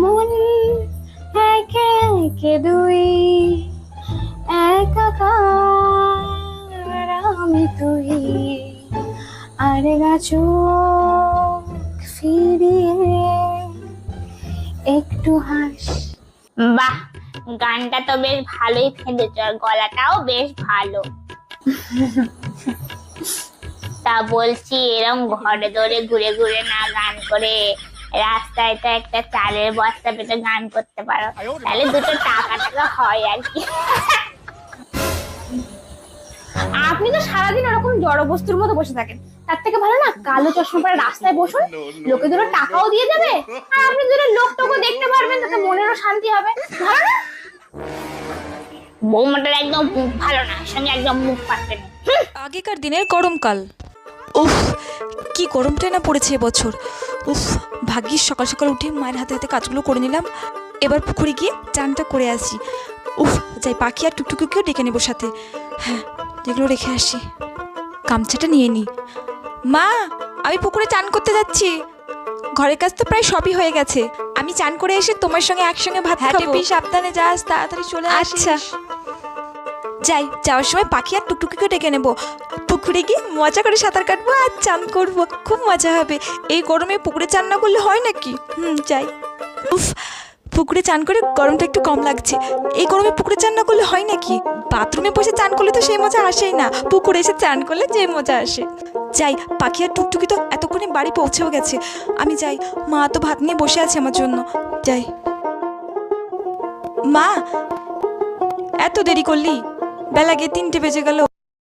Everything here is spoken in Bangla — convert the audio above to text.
মন একে একে দুই, একাকার আমি তুই। আরে গাছু ফিরিয়ে একটু হাস। বাহ, গানটা তো বেশ ভালোই ফেলেছ আর গলাটাও বেশ ভালো। তা বলছি, এরম ঘরে ধরে ঘুরে ঘুরে না গান করে রাস্তায় তো একটা চালের বস্তা পেতে গান করতে পারো। তাহলে দুটো টাকা টাকা হয় আর কি। আপনি তো সারাদিন ওরকম জড় বস্তুর মতো বসে থাকেন। তার থেকে ভালো না কালো চশমা পরে রাস্তায় বসুন লোকে দুটো টাকাও দিয়ে দেবে আর আপনি দুটো লোকটাকে দেখতে পারবেন তাতে মনেরও শান্তি হবে। ভালো না? বৌমাটার একদম মুখ ভালো না সঙ্গে একদম মুখ পাচ্ছে না। আগেকার দিনের গরমকাল। উফ কি গরমটাই না পড়েছে এবছর। উফ ভাগ্যিস সকাল সকাল উঠে মায়ের হাতে হাতে কাজগুলো করে নিলাম। এবার পুকুরে গিয়ে চানটা করে আসি। উফ যাই পাখি আর টুকটুকিকেও ডেকে নেব সাথে। হ্যাঁ এগুলো রেখে আসি। গামছাটা নিয়ে নিই মা আমি পুকুরে চান করতে যাচ্ছি। ঘরের কাজ তো প্রায় সবই হয়ে গেছে। আমি চান করে এসে তোমার সঙ্গে একসঙ্গে ভাত হ্যাঁ, খাব। সাবধানে যাস তাড়াতাড়ি চলে আচ্ছা। যাই যাওয়ার সময় পাখি আর টুকটুকিকে ডেকে নেব। পুকুরে গিয়ে মজা করে সাঁতার কাটবো আর চান করব। খুব মজা হবে। এই গরমে পুকুরে চান না করলে হয় নাকি? হুম, যাই। উফ, পুকুরে চান করে গরমটা একটু কম লাগছে। এই গরমে পুকুরে চান না করলে হয় নাকি? বাথরুমে বসে চান করলে তো সেই মজা আসেই না। পুকুরে এসে চান করলে যে মজা আসে। যাই, পাখি আর টুকটুকি তো এতক্ষণে বাড়ি পৌঁছেও গেছে। আমি যাই। মা তো ভাত নিয়ে বসে আছে আমার জন্য। যাই। মা, এত দেরি করলি? বেলা গিয়ে তিনটে বেজে গেল।